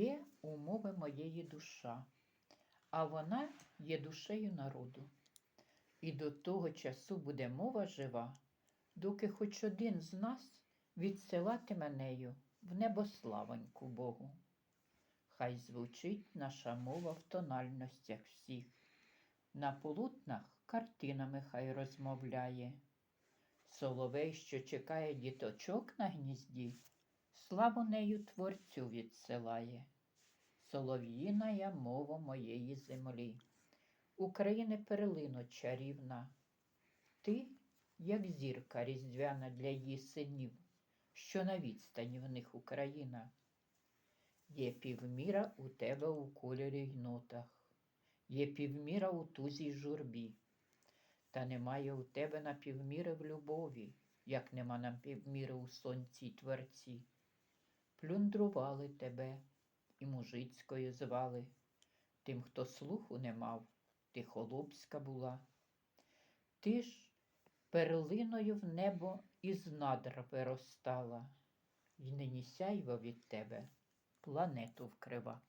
Є умови моєї душа, а вона є душею народу. І до того часу буде мова жива, доки хоч один з нас відсилатиме нею в небославоньку Богу. Хай звучить наша мова в тональностях всіх, на полотнах картинами хай розмовляє. Соловей, що чекає діточок на гнізді, славу нею творцю відсилає. Солов'їна я мова моєї землі, України перлино чарівна. Ти, як зірка різдвяна для її синів, що на відстані в них Україна. Є півміра у тебе у кольорі й нотах, є півміра у тузі й журбі, та немає у тебе на півміри в любові, як нема на півміри у сонці й творці. Плюндрували тебе і мужицькою звали, тим, хто слуху не мав, ти холопська була. Ти ж перлиною в небо із надр виростала, й нині сяйво від тебе планету вкрива.